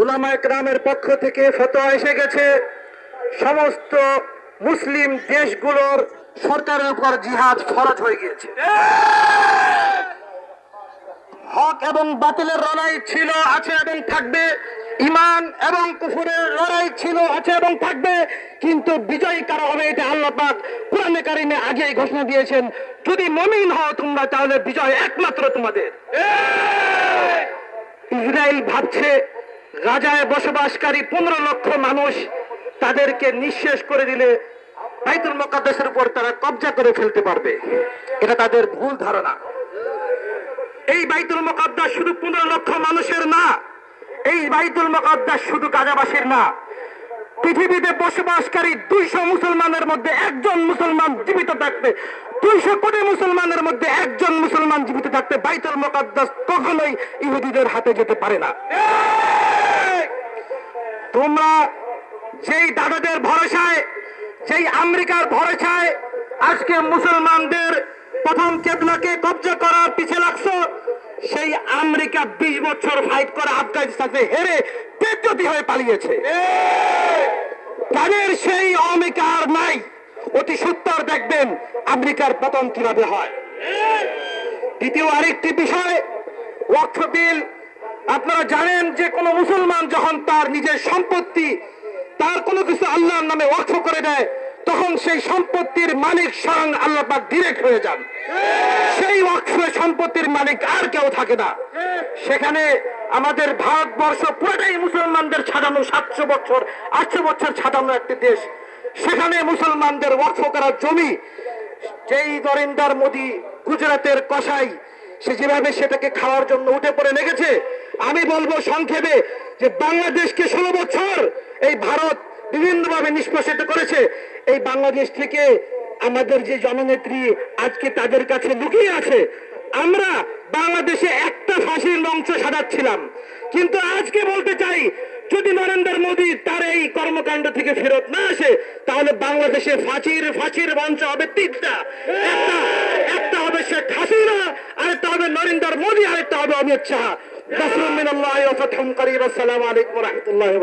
উলামা একরামের পক্ষ থেকে ফতোয়া এসে গেছে সমস্ত মুসলিম দেশগুলোর সরকারের উপর জিহাদ ফরজ হয়ে গিয়েছে। হক এবং বাতিলের লড়াই ছিল আছে এবং থাকবে। ইমান এবং কুফুরের লড়াই ছিল আছে এবং থাকবে। কিন্তু বিজয়ী কারা হবে এটা আল্লাহ পাক কোরআনে কারিমে আগেই ঘোষণা দিয়েছেন। যদি মমিন হও তোমরা তাহলে বিজয় একমাত্র তোমাদের। ইসরায়েল ভাবছে গাজায় বসবাসকারী পনেরো লক্ষ মানুষ তাদেরকে নিঃশেষ করে দিলে বাইতুল মোকাদ্দাসের উপর তারা কবজা করে ফেলতে পারবে। এটা তাদের ভুল ধারণা। এই বাইতুল মোকাদ্দাস শুধু পনেরো লক্ষ মানুষের না, এই বাইতুল মোকাদ্দাস শুধু গাজাবাসীর না। পৃথিবীতে বসবাসকারী দুইশো মুসলমানের মধ্যে একজন মুসলমান জীবিত থাকবে। দুইশো কোটি মুসলমানের মধ্যে একজন মুসলমান জীবিত থাকতে বাইতুল মোকাদ্দাস কখনোই ইহুদিদের হাতে যেতে পারে না। তোমরা যেই দাদাদের ভরসায়, যেই আমেরিকার ভরসায় আজকে মুসলমানদের প্রথম কেবলাকে কবজা করার পিছে লাগছো, সেই আমেরিকা বিশ বছর ফাইট করে আফগানিস্তানে হেরে বেজ্জতি হয়ে পালিয়েছে। তাদের সেই অমিকা আর নাই, অতি সত্তর দেখবেন আমেরিকার পতন কীভাবে হয়। দ্বিতীয় আরেকটি বিষয় ওয়াকফ বিল আপনারা জানেন যে কোনো মুসলমান যখন তার নিজের সম্পত্তি তার কোনো কিছু নামে ওয়াকফ করে দেয়, তখন সেই সম্পত্তির মালিক স্বয়ং আল্লাপাক ডিরেক্ট হয়ে যান। সেই ওয়াকফ সম্পত্তির মালিক আর কেউ থাকে না। সেখানে আমাদের ভারতবর্ষ পুরোটাই মুসলমানদের ছাড়ানো সাতশো বছর, আটশো বছর ছাড়ানো একটি দেশ। সেখানে মুসলমানদের ওয়াকফ করা জমি, যেই নরেন্দ্র মোদী গুজরাতের কসাই, সে যেভাবে সেটাকে খাওয়ার জন্য উঠে পড়ে লেগেছে, আমি বলব সংক্ষেপে যে বাংলাদেশকে ষোলো বছর এই ভারত বিভিন্নভাবে নিষ্পেষিত করেছে। এই বাংলাদেশ থেকে আমাদের যে জননেত্রী আজকে তাদের কাছে লুকিয়ে আছে, আমরা বাংলাদেশে একটা ফাঁসির মঞ্চ সাজাচ্ছিলাম। কিন্তু আজকে বলতে চাই, যদি নরেন্দ্র মোদী তার এই কর্মকাণ্ড থেকে ফেরত না আসে, তাহলে বাংলাদেশে ফাঁসির ফাঁসির মঞ্চ হবে তিনটা। একটা হবে শেখ হাসিনা, আরেকটা হবে নরেন্দ্র মোদী, আরেকটা হবে অমিত শাহ। আসসালামু আলাইকুম রাহমাতুল্লাহি